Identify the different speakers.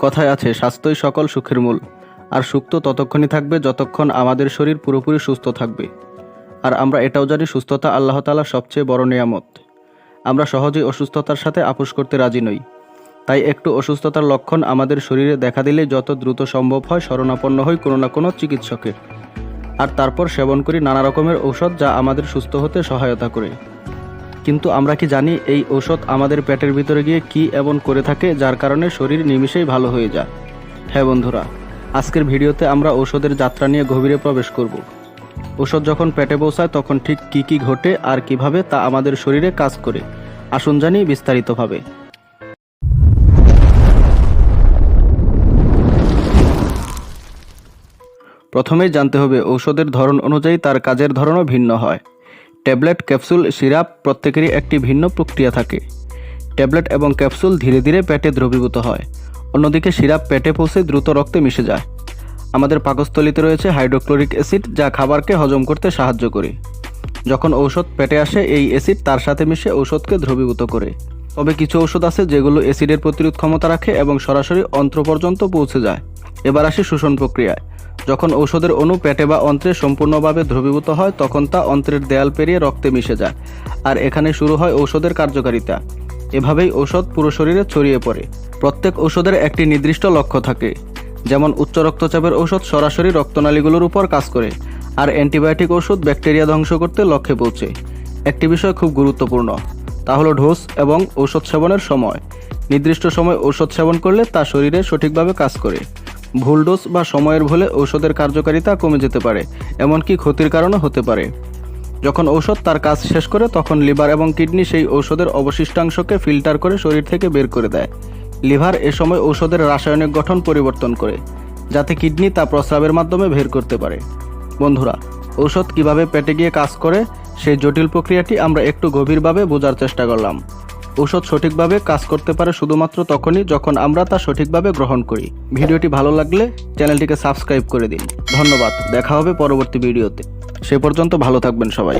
Speaker 1: কথায় আছে, স্বাস্থ্যই সকল সুখের মূল। আর সুখ তো ততক্ষণই থাকবে যতক্ষণ আমাদের শরীর পুরোপুরি সুস্থ থাকবে। আর আমরা এটাও জানি, সুস্থতা আল্লাহ তালার সবচেয়ে বড় নিয়ামত। আমরা সহজেই অসুস্থতার সাথে আপোষ করতে রাজি নই। তাই একটু অসুস্থতার লক্ষণ আমাদের শরীরে দেখা দিলে যত দ্রুত সম্ভব হয় শরণাপন্ন হই কোনো না কোনো চিকিৎসকের। আর তারপর সেবন করি নানা রকমের ঔষধ যা আমাদের সুস্থ হতে সহায়তা করে। কিন্তু আমরা কি জানি এই ঔষধ আমাদের পেটের ভিতরে গিয়ে কি এমন করে থাকে যার কারণে শরীর নিমিষেই ভালো হয়ে যায়। হ্যাঁ বন্ধুরা, আজকের ভিডিওতে আমরা ঔষধের যাত্রা নিয়ে গভীরে প্রবেশ করব। ঔষধ যখন পেটে পৌঁছায় তখন ঠিক কি কি ঘটে আর কীভাবে তা আমাদের শরীরে কাজ করে, আসুন জানি বিস্তারিতভাবে। প্রথমেই জানতে হবে ঔষধের ধরন অনুযায়ী তার কাজের ধরনও ভিন্ন হয়। ট্যাবলেট, ক্যাপসুল, সিরাপ প্রত্যেকেরই একটি ভিন্ন প্রক্রিয়া থাকে। ট্যাবলেট এবং ক্যাপসুল ধীরে ধীরে পেটে দ্রবীভূত হয়। অন্যদিকে সিরাপ পেটে পৌঁছে দ্রুত রক্তে মিশে যায়। আমাদের পাকস্থলিতে রয়েছে হাইড্রোক্লোরিক অ্যাসিড যা খাবারকে হজম করতে সাহায্য করে। যখন ঔষধ পেটে আসে, এই অ্যাসিড তার সাথে মিশে ঔষধকে দ্রবীভূত করে। তবে কিছু ঔষধ আছে যেগুলো অ্যাসিডের প্রতিরোধ ক্ষমতা রাখে এবং সরাসরি অন্ত্র পর্যন্ত পৌঁছে যায়। এবার আসে শোষণ প্রক্রিয়ায়। যখন ঔষধের অণু পেটে বা অন্ত্রে সম্পূর্ণভাবে দ্রবীভূত হয়, তখন তা অন্ত্রের দেয়াল পেরিয়ে রক্তে মিশে যায়। আর এখানে শুরু হয় ঔষধের কার্যকারিতা। এভাবেই ঔষধ পুরো শরীরে ছড়িয়ে পড়ে। প্রত্যেক ঔষধের একটি নির্দিষ্ট লক্ষ্য থাকে। যেমন, উচ্চ রক্তচাপের ঔষধ সরাসরি রক্তনালীগুলোর উপর কাজ করে, আর অ্যান্টিবায়োটিক ওষুধ ব্যাকটেরিয়া ধ্বংস করতে লক্ষ্যে পৌঁছে। একটি বিষয় খুব গুরুত্বপূর্ণ, তা হলো ডোজ এবং ঔষধ সেবনের সময়। নির্দিষ্ট সময় ঔষধ সেবন করলে তা শরীরে সঠিকভাবে কাজ করে। ভুল ডোজ বা সময়ের ভুলে ঔষধের কার্যকারিতা কমে যেতে পারে, এমনকি ক্ষতির কারণও হতে পারে। যখন ঔষধ তার কাজ শেষ করে, তখন লিভার এবং কিডনি সেই ঔষধের অবশিষ্টাংশকে ফিল্টার করে শরীর থেকে বের করে দেয়। লিভার এ সময় ঔষধের রাসায়নিক গঠন পরিবর্তন করে, যাতে কিডনি তা প্রস্রাবের মাধ্যমে বের করতে পারে। বন্ধুরা, ঔষধ কীভাবে পেটে গিয়ে কাজ করে, সেই জটিল প্রক্রিয়াটি আমরা একটু গভীরভাবে বোঝার চেষ্টা করলাম। ঔষধ সঠিকভাবে কাজ করতে পারে শুধুমাত্র তখনই যখন আমরা তা সঠিকভাবে গ্রহণ করি। ভিডিওটি ভালো লাগলে চ্যানেলটিকে সাবস্ক্রাইব করে দিন। ধন্যবাদ। দেখা হবে পরবর্তী ভিডিওতে। সে পর্যন্ত ভালো থাকবেন সবাই।